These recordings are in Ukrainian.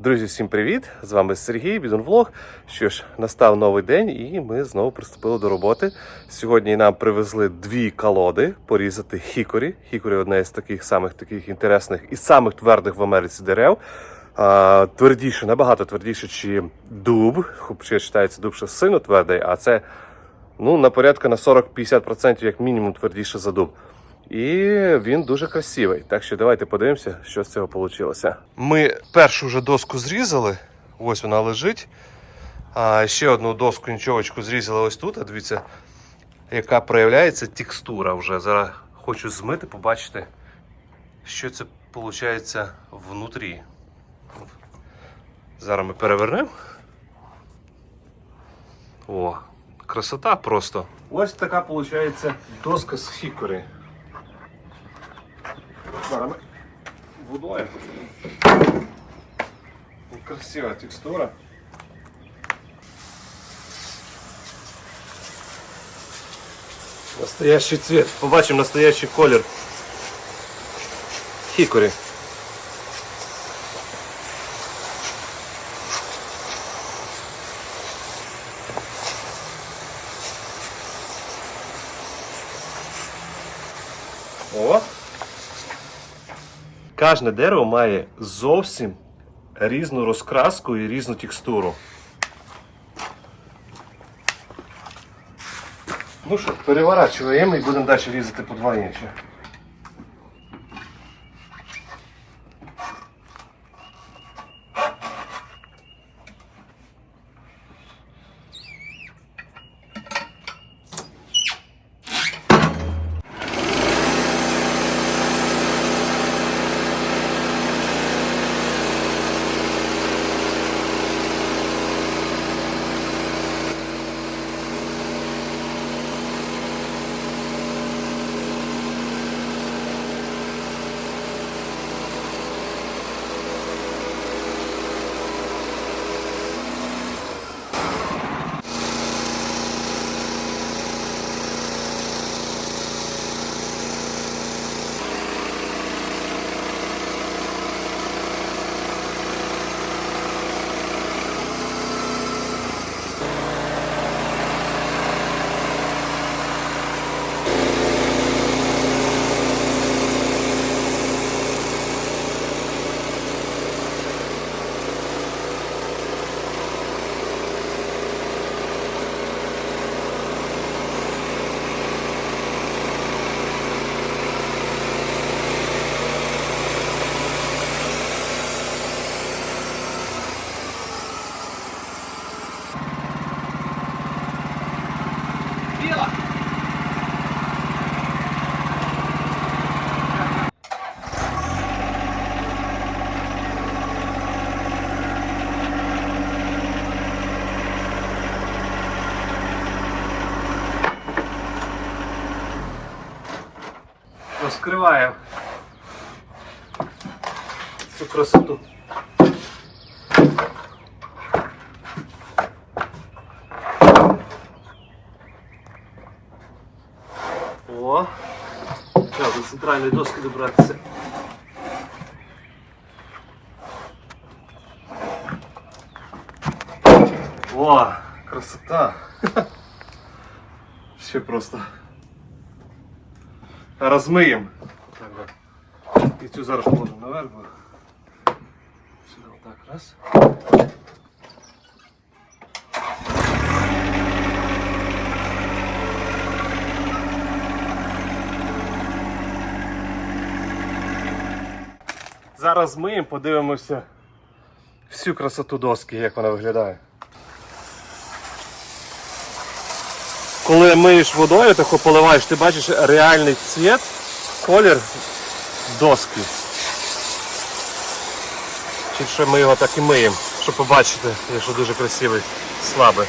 Друзі, всім привіт! З вами Сергій Бідонвлог. Що ж, настав новий день, і ми знову приступили до роботи. Сьогодні нам привезли дві колоди порізати хікорі. Хікорі одне з таких самих таких інтересних і самих твердих в Америці дерев. А, твердіше, набагато твердіше, чи дуб. Хоча вважається дуб ще сильно твердий, а це ну, на порядку на 40-50% як мінімум твердіше за дуб. І він дуже красивий. Так що давайте подивимося, що з цього вийшло. Ми першу вже доску зрізали. Ось вона лежить. А ще одну доску нічовочку зрізали ось тут. А дивіться, яка проявляється текстура вже. Зараз хочу змити, побачити, що це виходить внутрі. Зараз ми перевернемо. О, красота просто. Ось така виходить доска з хікори. Зараз ми водою. Красива текстура. Настоящий цвет. Побачимо настоящий колір. Хікорі. О! Кожне дерево має зовсім різну розкраску і різну текстуру. Ну що, переворачуємо і будемо далі різати по два інші. Розкриваємо цю красоту. О! Треба до центральної доски добратися. О, красота! Ще просто. Розмиємо. І цю зараз положимо наверх. Сюди отак раз. Зараз миємо, подивимося всю красоту доски, як вона виглядає. Коли миєш водою, тако поливаєш, ти бачиш реальний цвіт, колір доски. Чи що ми його так і миємо, щоб побачити, що дуже красивий, слабий.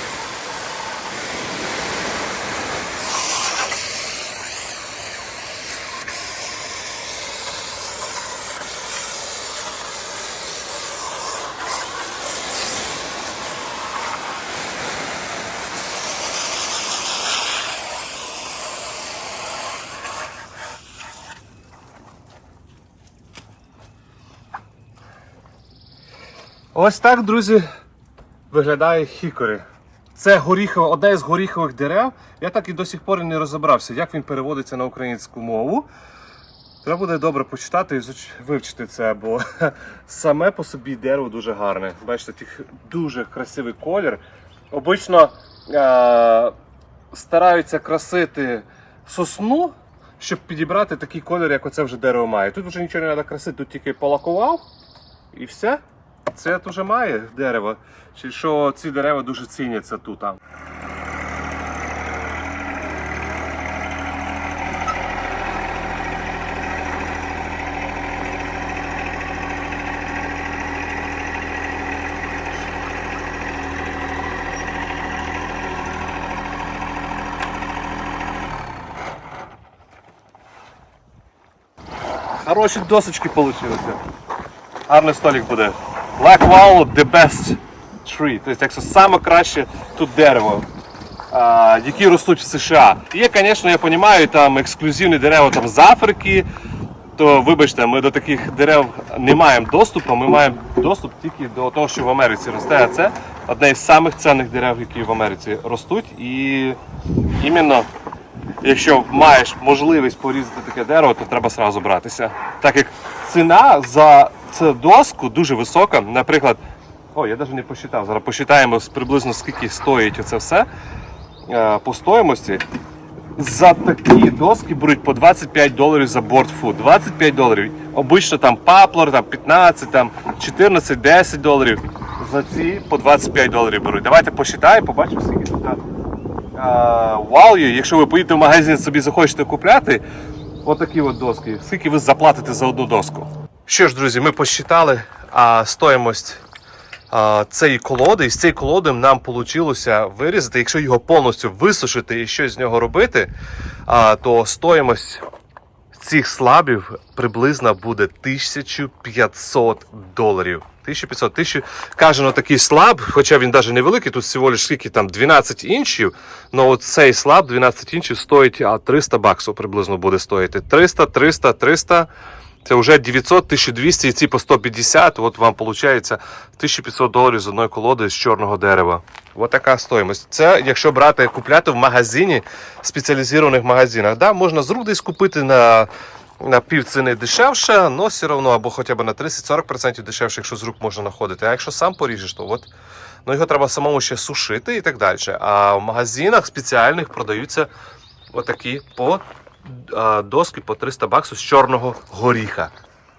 Ось так, друзі, виглядає хікори. Це горіхове, одне з горіхових дерев. Я так і до сих пор не розібрався, як він переводиться на українську мову. Треба буде добре почитати і вивчити це, бо саме по собі дерево дуже гарне. Бачите, тих дуже красивий колір. Обично е- стараються красити сосну, щоб підібрати такий колір, як оце вже дерево має. Тут вже нічого не треба красити, тут тільки полакував і все. Це вже має дерево. Чи що ці дерева дуже ціняться тут. Хороші досочки вийшли. Гарний столик буде. Black Walnut the best tree. Тобто, якщо саме краще тут дерево, які ростуть в США. Є, звісно, я розумію, там ексклюзивні дерева там, з Африки. То вибачте, ми до таких дерев не маємо доступу, ми маємо доступ тільки до того, що в Америці росте. А це одне із самих цінних дерев, які в Америці ростуть. І іменно якщо маєш можливість порізати таке дерево, то треба сразу братися. Так як ціна за цю доску дуже висока. Наприклад, о, я навіть не посчитав. Зараз посчитаємо приблизно скільки стоїть це все е, по стоїмості. За такі доски беруть по 25 доларів за бортфуд. 25 доларів. Обично там паплор, там 15, там 14, 10 доларів. За ці по 25 доларів беруть. Давайте посчитаємо, побачимо, скільки тут. Валю, якщо ви поїдете в магазин собі захочете купляти отакі от доски, скільки ви заплатите за одну доску. Що ж, друзі, ми посчитали а, стоїмость а, цієї колоди, і з цієї колоди нам вийшло вирізати, якщо його повністю висушити і щось з нього робити, а, то стоїмость цих слабів приблизно буде 1500 доларів. 1500, 1000, каже, ну такий слаб, хоча він навіть невеликий, тут всього лиш скільки там 12 інчів, але цей слаб 12 інчів стоїть а 300 баксів приблизно буде стоїти. 300, 300, 300, це вже 900, 1200 і ці по 150, от вам виходить 1500 доларів з одної колоди з чорного дерева. Ось така стоїмость. Це якщо брати, купляти в магазині, спеціалізованих магазинах. Да, можна з рук десь купити на, на пів ціни дешевше, але все одно або хоча б на 30-40% дешевше, якщо з рук можна знаходити. А якщо сам поріжеш, то от, ну, його треба самому ще сушити і так далі. А в магазинах спеціальних продаються отакі по доски по 300 баксів з чорного горіха.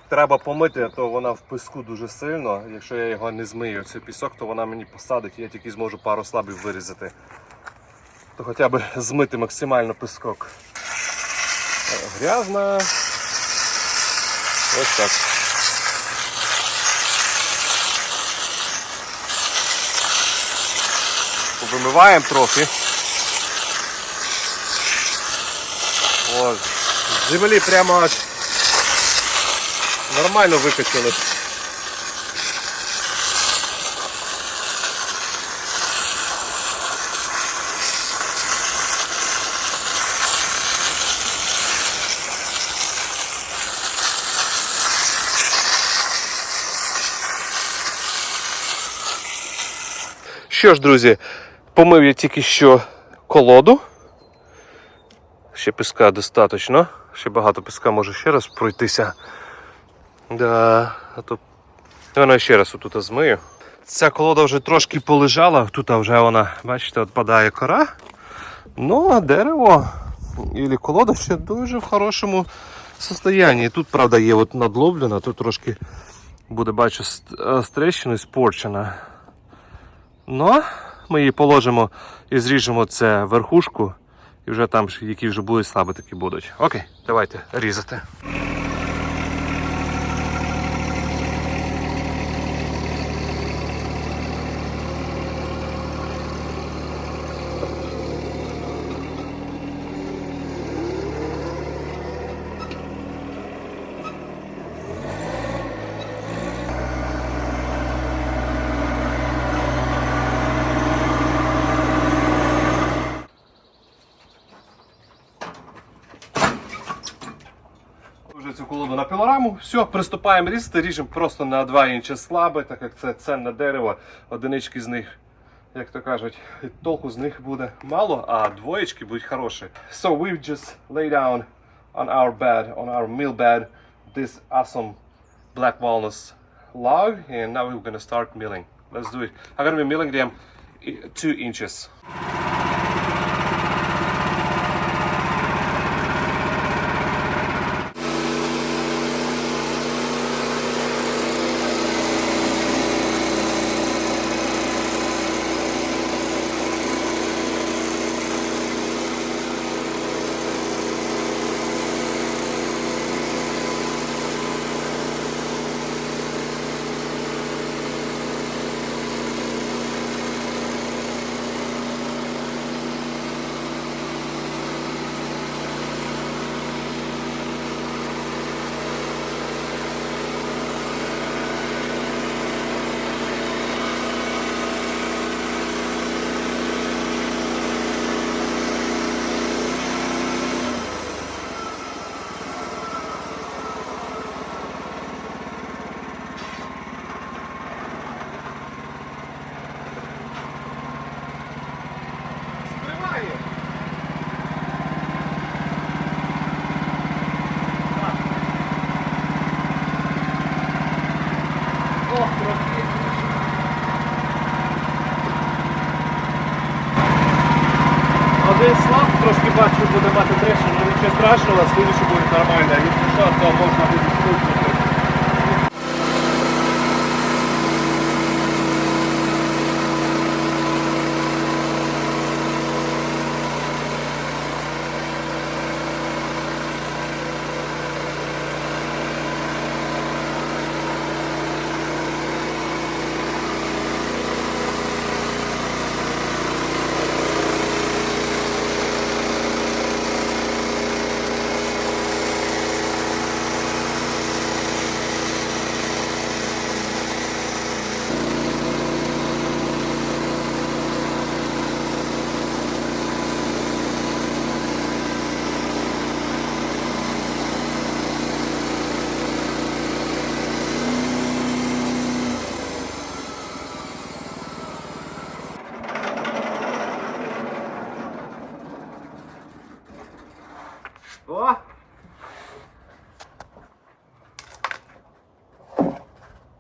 Треба помити, а то вона в піску дуже сильно. Якщо я його не змию, цей пісок, то вона мені посадить, і я тільки зможу пару слабів вирізати. То хоча б змити максимально піскок. Е, Грязна. Ось так. Вимиваємо трохи. О, з землі прямо аж нормально викачали. Що ж, друзі, помив я тільки що колоду. Ще піска достатньо. Ще багато піска може ще раз пройтися. Да, а то Наверно, ще раз отут змию. Ця колода вже трошки полежала, тут вже вона, бачите, відпадає кора. Ну, а дерево і колода ще дуже в хорошому состоянні. Тут, правда, є от надлоблена, тут трошки буде, бачу, е, з тріщиною спорчена. Ну, ми її положимо і зріжемо це верхушку, і вже там, які вже будуть слабі, такі будуть. Окей, давайте різати. Вже на пілораму. Все, приступаємо різати, ріжемо просто на 2 інчі слабе, так як це ценне дерево, одинички з них. Як то кажуть, толку з них буде мало, а двоєчки будуть хороші. So we've just laid down on our bed, on our meal bed, this awesome black walnuts log, and now we're gonna start milling. Let's do it. I'm gonna be milling them two inches. Скриває! Ох, трохи. Один слаб трошки бачу, буде мати трещину, нічого страшного, следующий буде нормально. Що, то можна буде скрутити. О!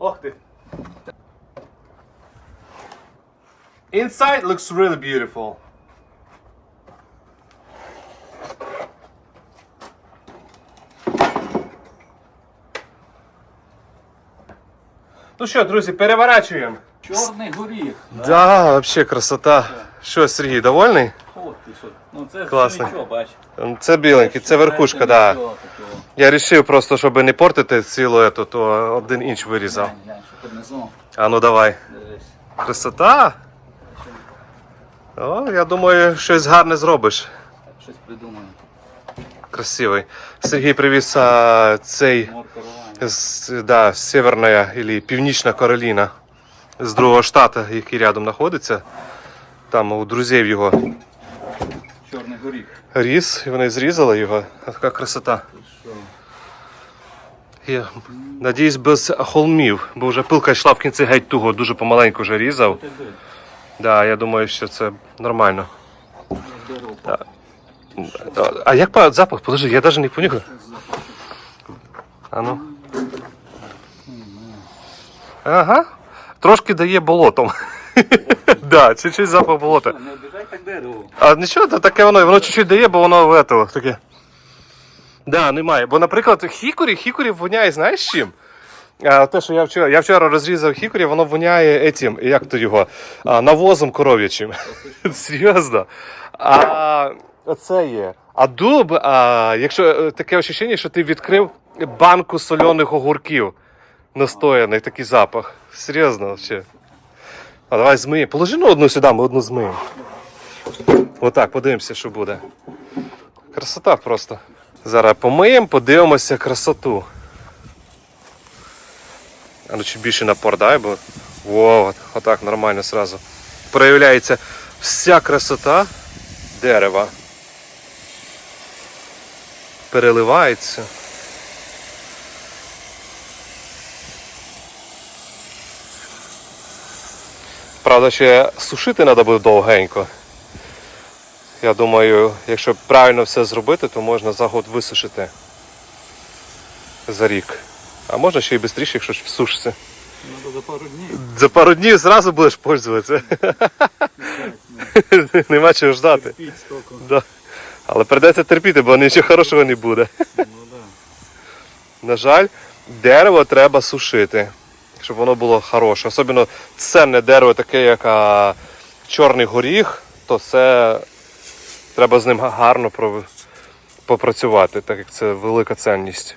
Ох ти. Inside looks really beautiful. Ну що, друзі, переворачуємо. Чорний горіх. Да, вообще красота. Що, Сергій, довольний? О, ти що? Ну це ж нічого, бач. Це біленький, це верхушка, да. Я вирішив просто, щоб не портити цілу ету, то один інч вирізав. А ну давай. Красота. О, я думаю, щось гарне зробиш. Щось придумаю. Красивий. Сергій привіз а, цей з, да, Северна або Північна Кароліна з другого штату, який рядом знаходиться. Там у друзів його Чорний горіх. ріс, і вони зрізали його. А Така красота. Я надіюсь, без холмів, бо вже пилка йшла в кінці геть туго, дуже помаленьку вже різав. Да, я думаю, що це нормально. А, а як па- запах? Подожди, я навіть не понюхав. А ну. Ага. Трошки дає болотом. Да, чуть-чуть запах болота. Не обіжай так дерево. А нічого, таке воно, воно чуть-чуть дає, бо воно в этого, таке. Да, немає. Бо, наприклад, хікорі, хікорі воняє, знаєш чим? А, те, що я вчора, я вчора розрізав хікорі, воно воняє етім, як то його, а, навозом коров'ячим. Серйозно. А це є. А дуб, а, якщо е, таке ощущення, що ти відкрив банку соляних огурків настояних, такий запах. Серйозно, взагалі. А давай змиємо. Положи ну одну сюди, ми одну змиємо. Отак, подивимося, що буде. Красота просто. Зараз помиємо, подивимося красоту. А ну чи більше напор дай, бо О, отак нормально сразу. Проявляється вся красота дерева. Переливається. Правда, ще сушити треба буде довгенько. Я думаю, якщо правильно все зробити, то можна за год висушити за рік. А можна ще й швидше, якщо ж. Надо за пару днів. За пару днів зразу будеш пользуватися. Нема чого ждати. Піть столько. Да. Але придеться терпіти, бо нічого хорошого не буде. Ну да. На жаль, дерево треба сушити, щоб воно було хороше. Особливо ценне дерево, таке, як а, чорний горіх, то це треба з ним гарно попрацювати, так як це велика цінність.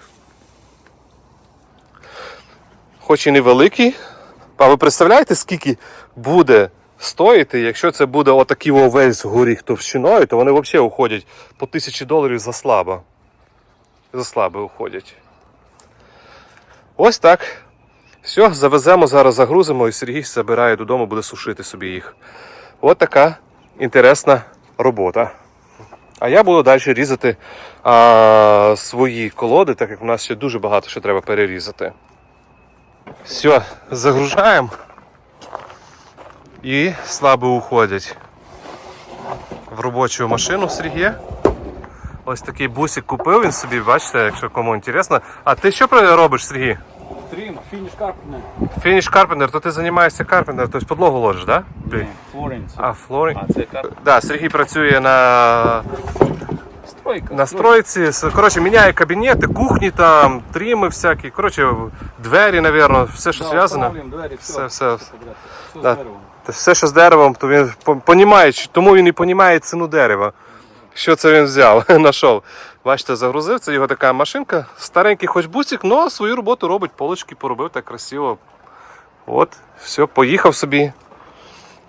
Хоч і невеликий, а ви представляєте, скільки буде стоїти, якщо це буде отакий увесь горіх товщиною, то вони взагалі уходять по тисячі доларів за слабо. За слабо уходять. Ось так. Все, завеземо зараз, загрузимо, і Сергій забирає додому, буде сушити собі їх. От така інтересна робота. А я буду далі різати а, свої колоди, так як у нас ще дуже багато що треба перерізати. Все, загружаємо. І слабо уходять в робочу машину Сергія. Ось такий бусик купив він собі, бачите, якщо кому інтересно. А ти що робиш, Сергій? Трим, фініш карпне. Фініш карпентер, то ти займаєшся карпентер, тобто підлогу ложиш, так? Да? Ні, Флоренці. А, флорі. А це карп. Да, Сергій працює на, Стройка. на стройці. Коротше, міняє кабінети, кухні там, тріми всякі. Коротше, двері, мабуть, все, що Да, зв'язано. Двері, все. Все, все. Все Да. з деревом. Все, що з деревом, то він понімає, тому він і понімає ціну дерева. Що це він взяв, знайшов. Бачите, загрузив, це його така машинка. Старенький хоч бусик, але свою роботу робить, полочки поробив так красиво. От, все, поїхав собі,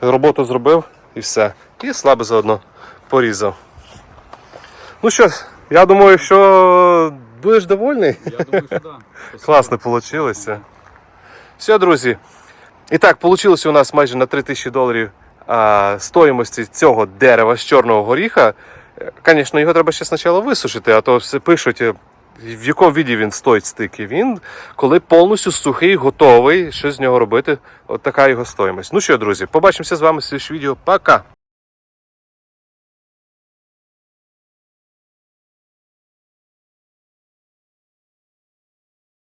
роботу зробив і все. І слабо заодно порізав. Ну що, я думаю, що будеш довольний. Я думаю, що да. Класно вийшло. Все, друзі. І так, вийшло у нас майже на 3000 доларів а, стоїмості цього дерева з чорного горіха. Звісно, його треба ще спочатку висушити, а то все пишуть, е, в якому віді він стоїть стики. Він, коли повністю сухий, готовий, що з нього робити, от така його стоїмость. Ну що, друзі, побачимося з вами в слідчому відео. Пока!